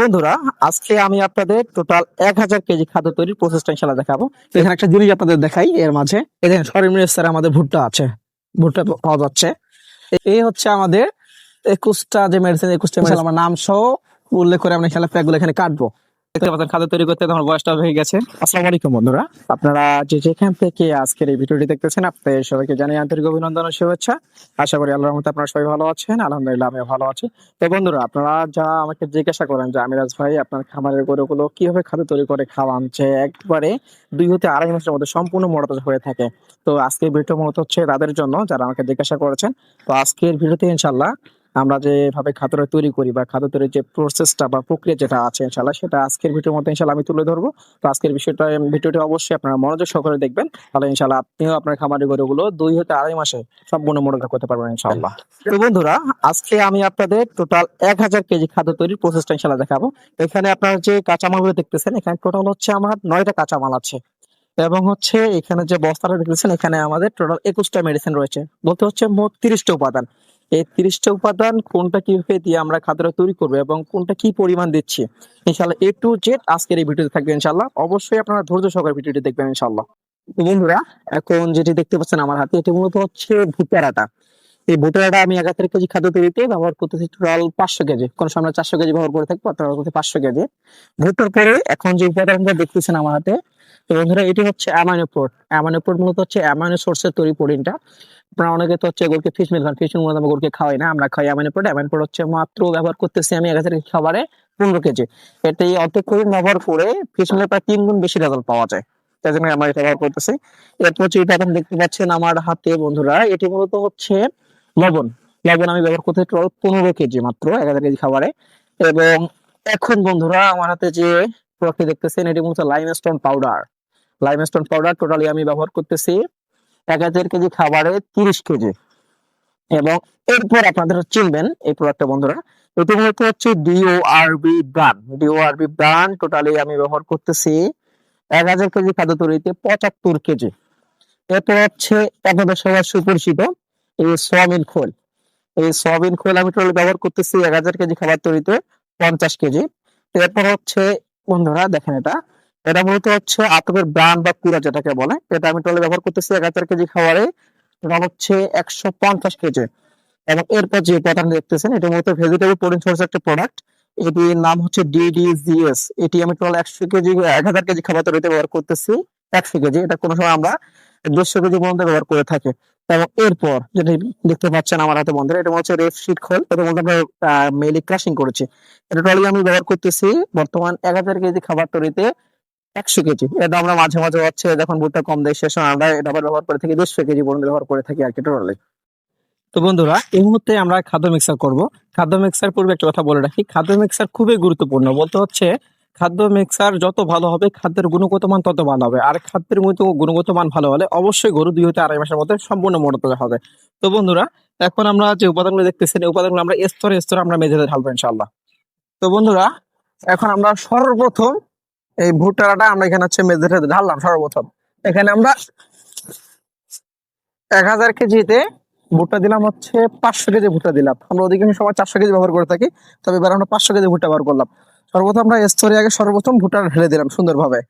বন্ধুরা আজকে আমি আপনাদের টোটাল এক হাজার কেজি খাদ্য তৈরির প্রসেসটা ইনশাল্লাহ দেখাবো। এখানে একটা জিনিস আপনাদের দেখাই এর মাঝে। এখানে সরিম স্যার আমাদের ভুট্টা আছে। ভুট্টা পাওয়া যাচ্ছে। এই হচ্ছে আমাদের একুশটা যে মেডিসিন একুশটা মেডিসিন আমার নাম সহ উল্লেখ করে আমরা খেলা প্যাকগুলো এখানে কাটবো। দেখতে পাচ্ছেন, খাদ্য তৈরি করতে আমার বয়সটা হয়ে গেছে। আসসালামু আলাইকুম বন্ধুরা, আপনারা যে যেখান থেকে আজকের এই ভিডিওটি দেখতেছেন, আপনাদের সবাইকে জানাই আন্তরিক অভিনন্দন ও শুভেচ্ছা। আশা করি আল্লাহর রহমতে আপনারা সবাই ভালো আছেন, আলহামদুলিল্লাহ আমিও ভালো আছি। তো বন্ধুরা, আপনারা যা আমাকে জিজ্ঞাসা করেন যে আমিরাজ ভাই, আপনার খামারের গরুগুলো কীভাবে খাদ্য তৈরি করে খাওয়ান, যে একবারে দুই হতে আড়াই মাসের মধ্যে সম্পূর্ণ মোড়াতাজা হয়ে থাকে। তো আজকের ভিডিও মূলত হচ্ছে তাদের জন্য, যারা আমাকে জিজ্ঞাসা করেছেন। তো আজকের ভিডিওতে ইনশাল্লাহ আমরা যেভাবে খাদ্যটা তৈরি করি বা খাদ্য তৈরির যে প্রসেসটা বা প্রক্রিয়া যেটা আছে ইনশাল্লাহ সেটা আজকের ভিডিওর মধ্যে ইনশাল্লাহ আমি তুলে ধরবো। তো আজকের বিষয়টা, ভিডিওটি অবশ্যই আপনারা মনোযোগ সহকারে দেখবেন। তাহলে ইনশাল্লাহ আপনিও আপনার খামারের গরুগুলো দুই হতে আড়াই মাসে সম্পূর্ণ মোড়াতা করতে পারবেন ইনশাল্লাহ তো বন্ধুরা, আজকে আমি আপনাদের টোটাল এক হাজার কেজি খাদ্য তৈরির প্রসেসটা ইনশাল্লাহ দেখাবো। এখানে আপনারা যে কাঁচামালগুলো দেখতেছেন, এখানে টোটাল হচ্ছে আমার নয়টা কাঁচামাল আছে। এবং হচ্ছে এখানে যে বস্তাটা দেখতেছেন, এখানে আমাদের টোটাল একুশটা মেডিসিন রয়েছে। বলতে হচ্ছে মোট তিরিশটা উপাদান। এই তিরিশটা উপাদান কোনটা কীভাবে দিয়ে আমরা খাদ্যটা তৈরি করব এবং কোনটা কি পরিমাণ দিচ্ছি? ইনশাল্লাহ এ টু জেড আজকের এই ভিডিওতে থাকবে ইনশাল্লাহ অবশ্যই আপনারা ধৈর্য সহকারে ভিডিওটি দেখবেন ইনশাল্লাহ বন্ধুরা, এখন যেটি দেখতে পাচ্ছেন আমার হাতে, এটি মূলত হচ্ছে ভুট্টার আটা। এই ভুট্টার আটা আমি এক হাজার কেজি খাদ্য তৈরিতে ব্যবহার করতেছি টোটাল পাঁচশো কেজি। কোন সময় চারশো কেজি ব্যবহার করে থাকব ব্যবহার করতে পাঁচশো কেজি। ভুট্টার পরে এখন যে উপাদানটা দেখতেছেন আমার হাতে, তো বন্ধুরা, এটি হচ্ছে অ্যামাইনো প্রোট অ্যামাইনো প্রোট মূলত হচ্ছে অ্যামাইনো সোর্সের তৈরি প্রোটিনটা। আপনারা অনেকে তো হচ্ছে গরুকে ফিশ মিল খান। মিল গরুকে খাওয়াই না, আমরা খাই হচ্ছে মাত্র ব্যবহার করতেছি আমি এক হাজার খাবারে পনেরো কেজি। এটাই অর্ধেক করে ব্যবহার করে মিলের প্রায় তিন গুণ বেশি রেজাল্ট পাওয়া যায়। তাই জন্য এটা ব্যবহার করতেছি। এরপর হচ্ছে এটা দেখতে পাচ্ছেন আমার হাতে বন্ধুরা, এটি মূলত হচ্ছে লবণ। লবণ আমি ব্যবহার করতে পনেরো কেজি মাত্র এক হাজার কেজি খাবারে। এবং এখন বন্ধুরা আমার হাতে যে প্রোডাক্টটি দেখতেছেন, এটি মূলত limestone powder limestone powder totally আমি ব্যবহার করতেছি। এক হাজার কেজি খাবারে তিরিশ কেজি। এবং এরপর আপনাদের চিনবেন এই প্রোডাক্টটা বন্ধুরা, এটি মূলত হচ্ছে DORB brand DORB brand totally আমি ব্যবহার করতেছি এক হাজার কেজি খাদ্য তৈরিতে পঁচাত্তর কেজি। এরপর হচ্ছে আপনাদের সবার সুপরিচিত, এই সয়াবিন খোল। এই সয়াবিন খোল আমি টোটালি ব্যবহার করতেছি এক হাজার কেজি খাবার তৈরিতে পঞ্চাশ কেজি। এরপর হচ্ছে বন্ধুরা দেখেন এটা এটা মূলত হচ্ছে আতপের ব্রান্ড বা কুড়া যেটাকে বলে। এটা আমি টোটালি ব্যবহার করতেছি এক হাজার কেজি খাবারে। এটা হচ্ছে একশো পঞ্চাশ কেজি। এবং এরপর যে উপাদান দেখতেছেন, এটা মূলত ভেজিটেবল প্রোটিন সোর্স একটা প্রোডাক্ট এটির নাম হচ্ছে ডিডিজিএস এটি আমি টোটাল একশো কেজি, এক হাজার কেজি খাবার তৈরিতে ব্যবহার করতেছি। একশো কেজি। এটা কোনো সময় আমরা দেড়শো কেজি পর্যন্ত ব্যবহার করে থাকি। এবং এরপর যেটা দেখতে পাচ্ছেন আমার হাতে বন্ধুরা, এটা হচ্ছে রেফ শিট খোল। এটা মধ্যে আমরা মেলি ক্রাশিং করেছি। এটা টোটালি আমি ব্যবহার করতেছি বর্তমান এক হাজার কেজি খাবার তৈরিতে একশো কেজি। এটা আমরা মাঝে মাঝে হচ্ছে যখন ভুট্টা কম দেয় সে সময় আমরা এটা আবার ব্যবহার করে থাকি দেড়শো কেজি পর্যন্ত ব্যবহার করে থাকি আর কি টোটালি। তো বন্ধুরা, এই মুহূর্তে আমরা খাদ্য মিক্সার করব। খাদ্য মিক্সার পূর্বে একটা কথা বলে রাখি, খাদ্য মিক্সার খুবই গুরুত্বপূর্ণ। বলতে হচ্ছে, খাদ্য মিক্সার যত ভালো হবে, খাদ্যের গুণগত মান তত ভালো হবে। আর খাদ্যের গুণগত মান ভালো হলে অবশ্যই গরু দুই হতে আড়াই মাসের মধ্যে সম্পূর্ণ মোটাতে হবে। তো বন্ধুরা, এখন আমরা যে উপাদানগুলো দেখতেছেন, এই উপাদানগুলো আমরা স্তরে স্তরে আমরা মেঝেতে ঢালবো ইনশাল্লাহ তো বন্ধুরা, এখন আমরা সর্বপ্রথম এই ভুট্টাটা আমরা এখানে হচ্ছে মেঝেতে ঢাললাম সর্বপ্রথম। এখানে আমরা এক হাজার কেজিতে ভুট্টা দিলাম হচ্ছে পাঁচশো কেজি ভুট্টা দিলাম। আমরা অধিকাংশ সময় চারশো কেজি ব্যবহার করে থাকি, তবে এবার আমরা পাঁচশো কেজি ভুট্টা ব্যবহার করলাম। সর্বপ্রথম আমরা স্তরে আগে সর্বপ্রথম ভুট্টা ঢেলে দিলাম সুন্দরভাবে।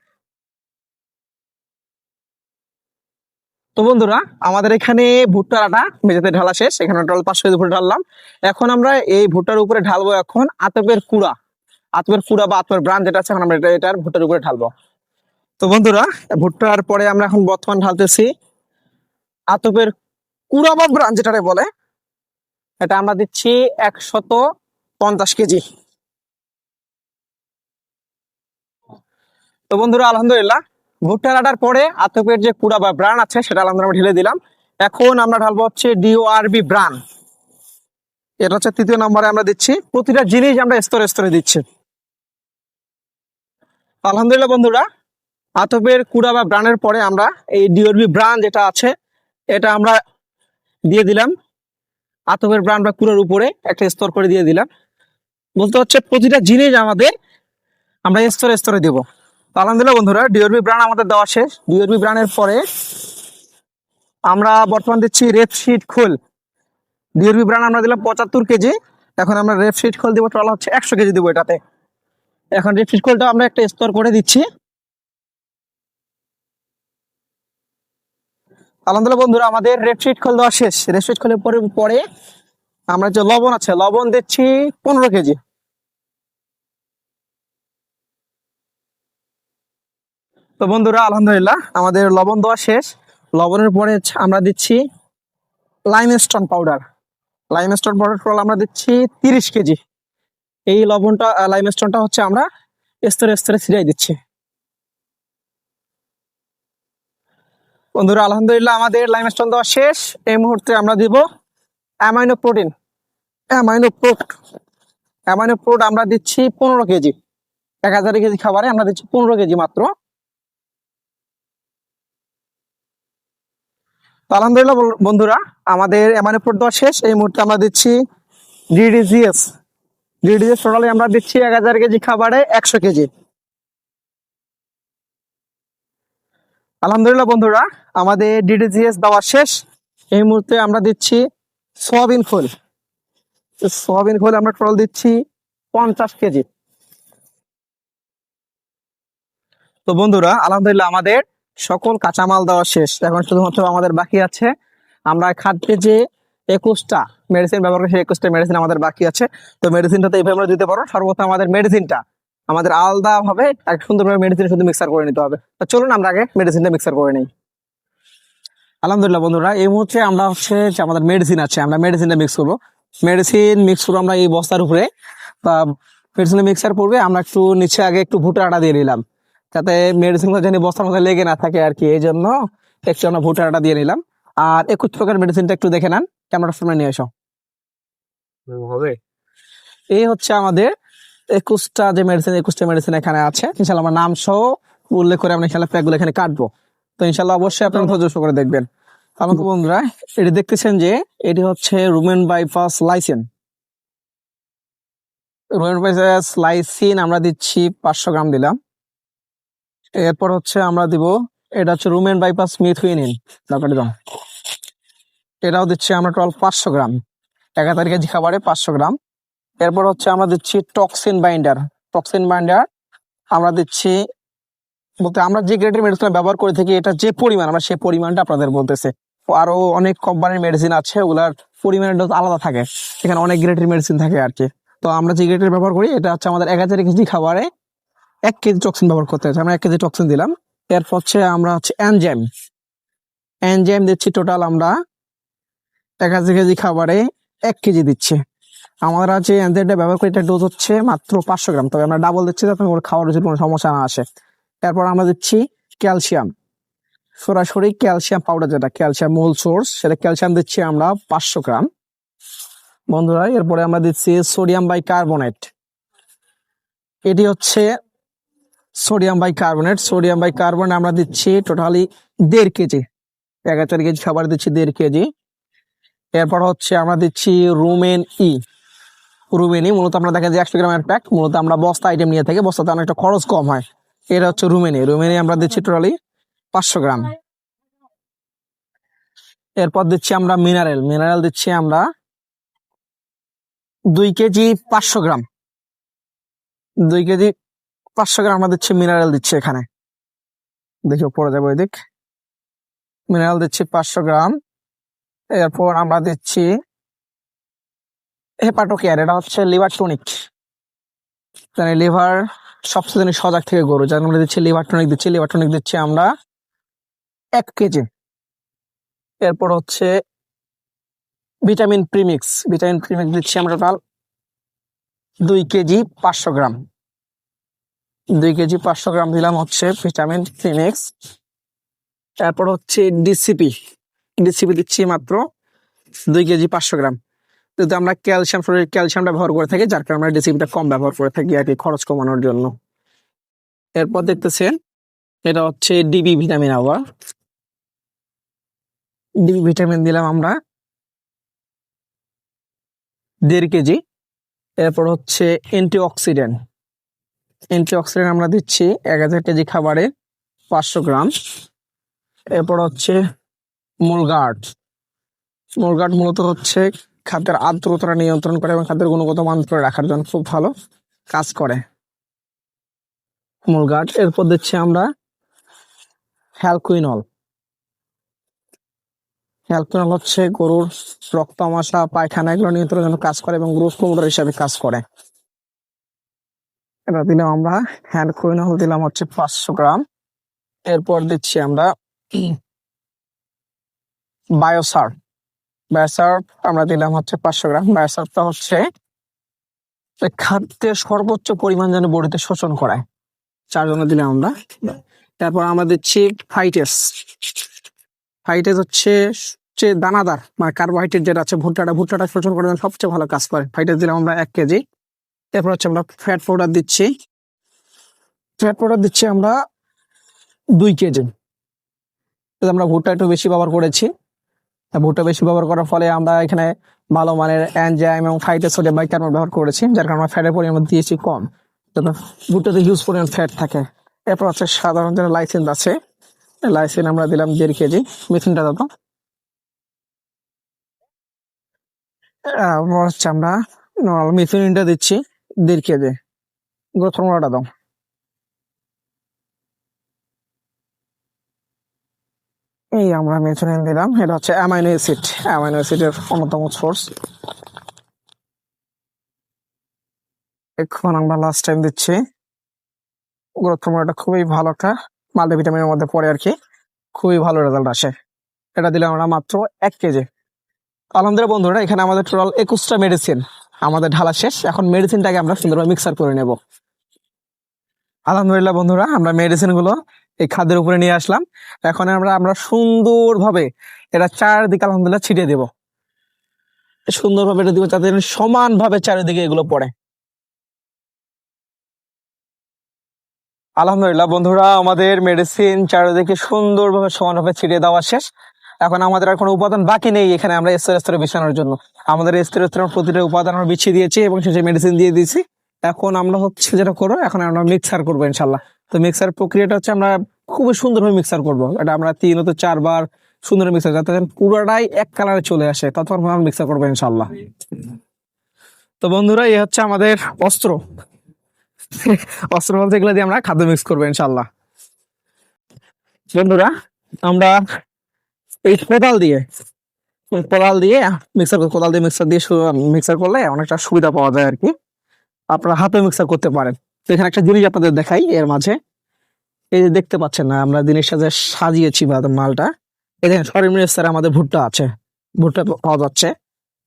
তো বন্ধুরা, আমাদের এখানে ভুট্টার আটা মেঝেতে ঢালা শেষ, এখানে পাঁচশো কেজি ভুট্টা ঢাললাম। এখন আমরা এই ভুট্টার উপরে ঢালবো এখন আতপের কুড়া। আতপের কুড়া বা আতপের ব্রান্ড যেটা আছে, এখন আমরা এটা এটার ভুট্টার উপরে ঢালবো। তো বন্ধুরা, ভুট্টার পরে আমরা এখন বর্তমান ঢালতেছি আতপের কুড়া বা ব্রান্ড যেটারে বলে, এটা আমরা দিচ্ছি একশত পঞ্চাশ কেজি। তো বন্ধুরা, আলহামদুলিল্লাহ, ভুট্টা কাটার পরে আতপের যে কুড়া বা ব্রান আছে, সেটা আলহামদুলিল্লাহ ঢেলে দিলাম। এখন আমরা ঢালবো হচ্ছে ডিওআরবি ব্রান এটা হচ্ছে তৃতীয় নম্বরে আমরা দিচ্ছি। প্রতিটা জিনিস আমরা স্তরে স্তরে দিচ্ছি। আলহামদুলিল্লাহ বন্ধুরা, আতপের কুড়া বা ব্রানের পরে আমরা এই ডিওরবি ব্রান যেটা আছে, এটা আমরা দিয়ে দিলাম। আতপের ব্রান বা কুড়ার উপরে একটা স্তর করে দিয়ে দিলাম। বলতে হচ্ছে প্রতিটা জিনিস আমাদের আমরা স্তরে স্তরে দেবো। আলহামদুলিল্লাহ বন্ধুরা ডিওরবি ব্রান আমাদের দেওয়া শেষ। ডিওরবি ব্রানের পরে আমরা বর্তমান দিচ্ছি রেপ শিট খোল। ডিওরবি ব্রান আমরা দিলাম পঁচাত্তর কেজি। এখন আমরা রেপ শিট খোল দিব, টোটাল হচ্ছে একশো কেজি দেবো এটাতে। এখন রেফ্রিজ কোলটা আমরা একটা স্তর করে দিচ্ছি। আলহামদুলিল্লাহ বন্ধুরা, আমাদের রেফ্রিজ খোল দেওয়া শেষ। রেফ্রিজ খোলের পরে পরে আমরা যে লবণ আছে, লবণ দিচ্ছি পনেরো কেজি। তো বন্ধুরা, আলহামদুলিল্লাহ আমাদের লবণ দেওয়া শেষ। লবণের পরে আমরা দিচ্ছি লাইমস্টোন পাউডার লাইমস্টোন পাউডার আমরা দিচ্ছি তিরিশ কেজি। এই লবণটা লাইমস্টোনটা হচ্ছে আমরা স্তরে স্তরে ছিটাই দিচ্ছি। বন্ধুরা, আলহামদুলিল্লাহ আমাদের লাইমস্টোন দেওয়া শেষ। এই মুহূর্তে আমরা দিব amino protein amino protein amino protein আমরা দিচ্ছি পনেরো কেজি। এক হাজার কেজি খাবারে আমরা দিচ্ছি পনেরো কেজি মাত্র। আলহামদুলিল্লাহ বন্ধুরা, আমাদের এমআনএ পোর্ট দেওয়া শেষ। এই মুহূর্তে আমরা দিচ্ছি ডিডিজিএস ডিডিজিএস টোটালি আমরা দিচ্ছি এক হাজার কেজি খাবারে একশো কেজি। আলহামদুলিল্লাহ বন্ধুরা, আমাদের ডিডিজিএস দেওয়া শেষ। এই মুহূর্তে আমরা দিচ্ছি সয়াবিন খোল। সয়াবিন খোল আমরা টোটাল দিচ্ছি পঞ্চাশ কেজি। তো বন্ধুরা, আলহামদুলিল্লাহ আমাদের সকল কাঁচামাল দেওয়া শেষ। এখন শুধুমাত্র আমাদের বাকি আছে। আমরা খাদ্যে যে একুশটা মেডিসিন ব্যবহার করে সেই একুশটা মেডিসিন আমাদের বাকি আছে। তো মেডিসিনটা তো এইভাবে দিতে পারো সর্বপ্রথম আমাদের মেডিসিনটা আমাদের আলাদা ভাবে এক সুন্দরভাবে মেডিসিন শুধু মিক্সার করে নিতে হবে। তো চলুন আমরা আগে মেডিসিনটা মিক্সার করে নিই। আলহামদুলিল্লাহ বন্ধুরা, এই মুহূর্তে আমরা হচ্ছে যে আমাদের মেডিসিন আছে, আমরা মেডিসিনটা মিক্স করব। মেডিসিন মিক্স করব আমরা এই বস্তার উপরে। তা মেডিসিন মিক্সার পড়বে, আমরা একটু নিচে আগে একটু ভুট্টা আটা দিয়ে নিলাম। যাতে মেডিসিনগুলো জানি বস্তার মধ্যে লেগে না থাকে আর কি, এই জন্য একটু আমরা ভুট্টা আটা দিয়ে নিলাম। আর একুশ প্রকার মেডিসিনটা একটু দেখে নেন। ক্যামেরার সামনে নিয়ে এসো। হবে? এই হচ্ছে আমাদের একুশটা যে মেডিসিন একুশটা মেডিসিন এখানে আছে। ইনশাল্লাহ আমার নাম সহ উল্লেখ করে আমরা ইনশাল্লাহ প্যাকগুলো এখানে কাটবো। তো ইনশাল্লাহ অবশ্যই আপনারা ধৈর্য করে দেখবেন। আমাকে বন্ধুরা এটি দেখতেছেন যে এটি হচ্ছে rumen bypass lysine. Rumen bypass lysine আমরা দিচ্ছি পাঁচশো গ্রাম দিলাম। এরপর হচ্ছে আমরা দিব এটা হচ্ছে রুমেন বাইপাস মিথুইনিন। ব্যাপারটা এটাও দিচ্ছি আমরা টোটাল পাঁচশো গ্রাম। একাধারে কেজি খাবারে পাঁচশো গ্রাম। এরপর হচ্ছে আমরা দিচ্ছি টক্সিন বাইন্ডার। টক্সিন বাইন্ডার আমরা দিচ্ছি, বলতে আমরা যে গ্রেডের মেডিসিন ব্যবহার করে থাকি, এটা যে পরিমাণ, আমরা সেই পরিমাণটা আপনাদের বলতেছে। আরও অনেক কোম্পানির মেডিসিন আছে, ওগুলার পরিমাণের ডোজ আলাদা থাকে। এখানে অনেক গ্রেডের মেডিসিন থাকে আর কি। তো আমরা যে গ্রেডের ব্যবহার করি, এটা হচ্ছে আমাদের এক হাজার কেজি খাবারে এক কেজি টক্সিন ব্যবহার করতে হচ্ছে। আমরা এক কেজি টক্সিন দিলাম। এরপর হচ্ছে আমরা হচ্ছে এনজাইম। এনজাইম দিচ্ছি টোটাল আমরা হাজার কেজি খাবারে এক কেজি দিচ্ছে। আমাদের আছে এনজাইমটা ব্যবহার করে এটা ডোজ হচ্ছে মাত্র পাঁচশো গ্রাম। তবে আমরা ডাবল দিচ্ছি যাতে ওর খাওয়ার যদি কোনো সমস্যা না আসে। তারপর আমরা দিচ্ছি ক্যালসিয়াম। সরাসরি ক্যালসিয়াম পাউডার যেটা, ক্যালসিয়াম মূল সোর্স সেটা ক্যালসিয়াম দিচ্ছি আমরা পাঁচশো গ্রাম। বন্ধুরা, এরপরে আমরা দিচ্ছি সোডিয়াম বাই কার্বনেট এটি হচ্ছে sodium bicarbonate sodium bicarbonate আমরা দিচ্ছি টোটালি দেড় কেজি। এক হাজার কেজি খাবার দিচ্ছি দেড় কেজি। এরপর হচ্ছে আমরা দিচ্ছি রুমেন ই। রুমেনি মূলত আমরা দেখেন যে একশো গ্রামের প্যাক মূলত আমরা বস্তা আইটেম নিয়ে থাকি, বস্তাতে অনেকটা খরচ কম হয়। এটা হচ্ছে রুমেনি রুমেনি আমরা দিচ্ছি টোটালি পাঁচশো গ্রাম। এরপর দিচ্ছি আমরা মিনারেল মিনারেল দিচ্ছি আমরা দুই কেজি পাঁচশো গ্রাম। দুই কেজি পাঁচশো গ্রাম আমরা দিচ্ছি মিনারেল দিচ্ছি এখানে। দেখি পড়ে যাব এদিক। মিনারেল দিচ্ছি পাঁচশো গ্রাম। এরপর আমরা দিচ্ছি হেপাটোকেয়ার এটা হচ্ছে লিভার টনিক জানি লিভার সবচেয়ে জানি সজাগ থেকে গরু যার আমরা দিচ্ছি লিভার টনিক দিচ্ছি লিভার টনিক দিচ্ছি আমরা এক কেজি এরপর হচ্ছে ভিটামিন প্রিমিক্স ভিটামিন প্রিমিক্স দিচ্ছি আমরা টোটাল দুই কেজি পাঁচশো গ্রাম। দুই কেজি পাঁচশো গ্রাম দিলাম হচ্ছে ভিটামিন প্রিমিক্স তারপর হচ্ছে ডিসিপি ডিসিপি দিচ্ছি মাত্র দুই কেজি পাঁচশো গ্রাম। যদি আমরা ক্যালসিয়াম শরীরের ক্যালসিয়ামটা ব্যবহার করে থাকি, যার কারণে আমরা ডিসিপিটা কম ব্যবহার করে থাকি আর কি খরচ কমানোর জন্য। এরপর দেখতেছেন, এটা হচ্ছে ডিবি ভিটামিন আবার ডিবি ভিটামিন দিলাম আমরা দেড় কেজি। এরপর হচ্ছে অ্যান্টিঅক্সিডেন্ট। অ্যান্টিঅক্সিডেন্ট আমরা দিচ্ছি এক হাজার কেজি খাবারে পাঁচশো গ্রাম। এরপর হচ্ছে মুলগার্ড মুলগার্ড মূলত হচ্ছে খাদ্যের আর্দ্রতা নিয়ন্ত্রণ করে এবং খাদ্যের গুণগত মান ধরে রাখার জন্য খুব ভালো কাজ করে। মুলগাট এরপর দিচ্ছি আমরা হ্যালকুইনল হ্যালকুইনল হচ্ছে গরুর রক্ত আমাশা পায়খানা, এগুলো নিয়ন্ত্রণের জন্য কাজ করে এবং গ্রোথ প্রমোটার হিসাবে কাজ করে। এটা দিলাম আমরা হ্যালকুইনল দিলাম হচ্ছে পাঁচশো গ্রাম। এরপর দিচ্ছি আমরা বায়োসার বায়োসার আমরা দিলাম হচ্ছে পাঁচশো গ্রাম। বায়োসারটা হচ্ছে খাদ্যের সর্বোচ্চ পরিমাণ যেন বডিতে শোষণ করায়। চার জন্য দিলাম আমরা। তারপর আমরা দিচ্ছি ফাইটেস ফাইটেস হচ্ছে যে দানাদার মানে কার্বোহাইড্রেট যেটা আছে, ভুট্টাটা ভুট্টাটা শোষণ করার জন্য সবচেয়ে ভালো কাজ করে। ফাইটেস দিলাম আমরা এক কেজি। এরপর হচ্ছে আমরা ফ্যাট পাউডার দিচ্ছি। ফ্যাট পাউডার দিচ্ছি আমরা দুই কেজি। আমরা ভুট্টা একটু বেশি ব্যবহার করেছি। ভুট্টা বেশি ব্যবহার করার ফলে আমরা এখানে ভালো মানের অ্যানজাইম এবং ফাইটার সোডিয়াম বাইকার্বনেট ব্যবহার করেছি, যার কারণে ফ্যাটের পরিমাণ দিয়েছি কম। যাতে ভুট্টাতে হিউজ পরিমাণ ফ্যাট থাকে। এরপর হচ্ছে সাধারণ যেটা লাইসেন্স আছে লাইসেন্স আমরা দিলাম দেড় কেজি মেথিনটা দাদা হচ্ছে আমরা নর্মাল মিথিনটা দিচ্ছি দেড় কেজি। গ্রোথ ফর্মুলাটা দাও। এই আমরা মেথনিন দিলাম। এটা হচ্ছে অ্যামাইনো অ্যাসিড অ্যামাইনো অ্যাসিডের অন্যতম সোর্স এখন আমরা লাস্ট টাইম দিচ্ছি। ফর্মুলাটা খুবই ভালো একটা মাল্টিভিটামিনের মধ্যে পড়ে আর কি। খুবই ভালো রেজাল্ট আসে। এটা দিলাম আমরা মাত্র এক কেজি। আলহামদুলিল্লাহ বন্ধুরা, এখানে আমাদের টোটাল একুশটা মেডিসিন আমাদের ঢালা শেষ। এখন মেডিসিনটাকে আমরা সুন্দরভাবে মিক্সার করে নেব। আলহামদুলিল্লাহ বন্ধুরা, আমরা মেডিসিনগুলো এই খাদ্যের উপরে নিয়ে আসলাম। এখন আমরা আমরা সুন্দরভাবে এটা চারদিকে আলহামদুলিল্লাহ ছিটিয়ে দেব। সুন্দরভাবে এটা দিব যাতে সমানভাবে চারিদিকে এগুলো পড়ে। আলহামদুলিল্লাহ বন্ধুরা, আমাদের মেডিসিন চারিদিকে সুন্দরভাবে, সমানভাবে ছিটিয়ে দেওয়া শেষ। এখন আমাদের আর কোনো উপাদান বাকি নেই এখানে আমরা স্তরে স্তরে বিছানোর জন্য। আমাদের স্তরে স্তরে প্রতিটা উপাদান আমরা বিছিয়ে দিয়েছি এবং শেষে মেডিসিন দিয়ে দিয়েছি। এখন আমরা হচ্ছে যেটা করব, এখন আমরা মিক্সার করব ইনশাল্লাহ তো মিক্সার প্রক্রিয়াটা হচ্ছে আমরা খুবই সুন্দরভাবে মিক্সার করব। এটা আমরা তিন হতে চারবার সুন্দর মিক্সার যাতে পুরোটাই এক কালারে চলে আসে ততক্ষণ আমরা মিক্সার করব ইনশাল্লাহ তো বন্ধুরা এই হচ্ছে আমাদের অস্ত্র। অস্ত্র বলতে এগুলো দিয়ে আমরা খাদ্য মিক্স করব ইনশাল্লাহ বন্ধুরা, আমরা এই কোদাল দিয়ে কোদাল দিয়ে মিক্সার কোদাল দিয়ে মিক্সার দিয়ে মিক্সার করলে অনেকটা সুবিধা পাওয়া যায় আর কি। আপনারা হাতে মিক্সার করতে পারেন। তো এখানে একটা জিনিস আপনাদের দেখাই এর মাঝে। এই যে দেখতে পাচ্ছেন না, আমরা দিনের সাথে সাজিয়েছি বা মালটা। এই দেখেন সরিমনি স্তরে আমাদের ভুট্টা আছে। ভুট্টা পাওয়া যাচ্ছে।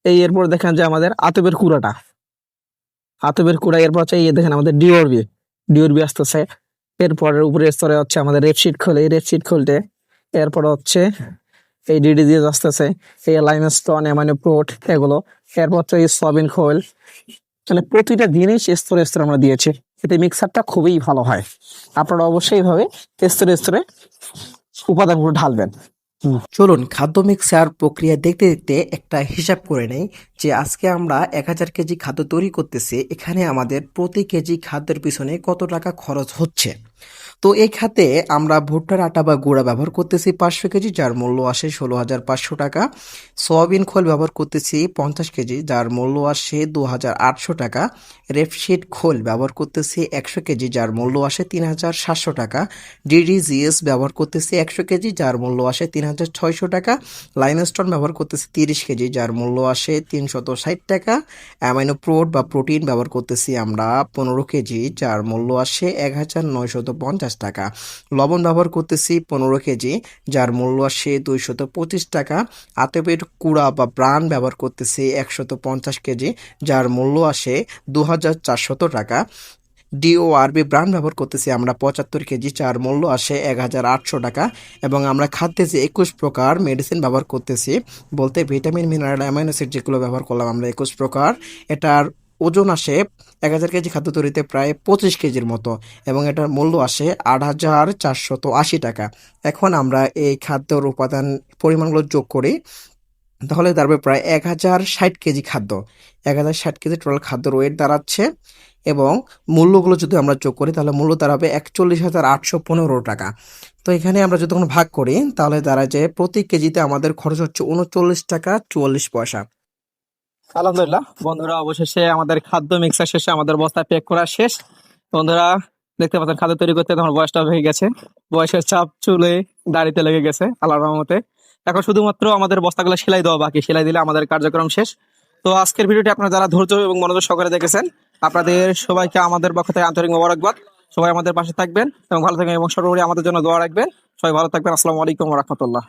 এই এরপর দেখেন যে আমাদের আতবের কুড়াটা। আতবের কুড়া, এরপর হচ্ছে এই দেখেন আমাদের ডিওরবি। ডিওরবি আসতেছে। এরপরে উপরের স্তরে হচ্ছে আমাদের রেপশিট খোলে। এই রেপশিট খুলতে এরপর হচ্ছে এই ডিডি দিয়ে আসতেছে। এই লাইমস্টোন এমাইনো প্রোট এগুলো। এরপর হচ্ছে এই সয়াবিন খোল। মানে প্রতিটা জিনিস স্তরে স্তরে আমরা দিয়েছি। এতে মিক্সারটা খুবই ভালো হয়। আপনারা অবশ্যই এইভাবে স্তরে স্তরে উপাদানগুলো ঢালবেন। চলুন, খাদ্য মিক্সার প্রক্রিয়া দেখতে দেখতে একটা হিসাব করে নেই যে আজকে আমরা এক হাজার কেজি খাদ্য তৈরি করতেছি। এখানে আমাদের প্রতি কেজি খাদ্যের পিছনে কত টাকা খরচ হচ্ছে? তো এই খাতে আমরা ভুট্টার আটা বা গুঁড়া ব্যবহার করতেছি পাঁচশো কেজি, যার মূল্য আসে ষোলো হাজার পাঁচশো টাকা। সয়াবিন খোল ব্যবহার করতেছি পঞ্চাশ কেজি, যার মূল্য আসে দু হাজার আটশো টাকা। রেপশিট খোল ব্যবহার করতেছি একশো কেজি, যার মূল্য আসে তিন হাজার সাতশো টাকা। ডিডিজিএস ব্যবহার করতেছি একশো কেজি, যার মূল্য আসে তিন হাজার ছয়শো টাকা। লাইনস্টোন ব্যবহার করতেছি তিরিশ কেজি, যার মূল্য আসে তিনশত ষাট টাকা। অ্যামাইনো প্রোট বা প্রোটিন ব্যবহার করতেছি আমরা পনেরো কেজি, যার মূল্য আসে এক হাজার নয়শত পঞ্চাশ টাকা। লবণ ব্যবহার করতেছি পনেরো কেজি, যার মূল্য আসে দুইশত পঁচিশ টাকা। আতপের কুড়া বা ব্রান ব্যবহার করতেছি একশত পঞ্চাশ কেজি, যার মূল্য আসে দু হাজার চারশত টাকা। ডিওআরবি ব্র্যান্ড ব্যবহার করতেছি আমরা পঁচাত্তর কেজি চার মূল্য আসে এক হাজার আটশো টাকা। এবং আমরা খাদ্যে যে একুশ প্রকার মেডিসিন ব্যবহার করতেছি, বলতে ভিটামিন মিনারেল অ্যামাইনোসিড যেগুলো ব্যবহার করলাম আমরা একুশ প্রকার, এটার ওজন আসে এক হাজার কেজি খাদ্য তৈরিতে প্রায় পঁচিশ কেজির মতো এবং এটার মূল্য আসে আট হাজার চারশত আশি টাকা। এখন আমরা এই খাদ্যর উপাদান পরিমাণগুলো যোগ করি, তাহলে দাঁড়াবে প্রায় এক হাজার ষাট কেজি খাদ্য। এক হাজার ষাট কেজি টোটাল খাদ্যর ওয়েট দাঁড়াচ্ছে এবং মূল্যগুলো যদি আমরা যোগ করি, তাহলে মূল্য দাঁড়াবে একচল্লিশ হাজার আটশো পনেরো টাকা। তো এখানে আমরা যদি কোনো ভাগ করি, তাহলে দাঁড়ায় যে প্রতি কেজিতে আমাদের খরচ হচ্ছে উনচল্লিশ টাকা চুয়াল্লিশ পয়সা। আলহামদুলিল্লাহ। বন্ধুরা, অবশেষে আমাদের খাদ্য মিক্সার শেষে আমাদের বস্তা প্যাক করা শেষ। বন্ধুরা, দেখতে পাচ্ছেন, খাদ্য তৈরি করতে আমার বয়সটা হয়ে গেছে। বয়সের চাপ চুলে দাড়িতে লেগে গেছে, আল্লাহর রহমতে। এখন শুধুমাত্র আমাদের বস্তাগুলো সেলাই দেওয়া বাকি, সেলাই দিলে আমাদের কার্যক্রম শেষ। তো আজকের ভিডিওটি আপনারা যারা ধৈর্য এবং মনোযোগ সহকারে দেখেছেন, আপনাদের সবাইকে আমাদের পক্ষ থেকে আন্তরিক মোবারকবাদ। সবাই আমাদের পাশে থাকবেন এবং ভালো থাকবেন এবং সর্বোপরি আমাদের জন্য দোয়া রাখবেন। সবাই ভালো থাকবেন। আসসালামু আলাইকুম রহমতুল্লাহ।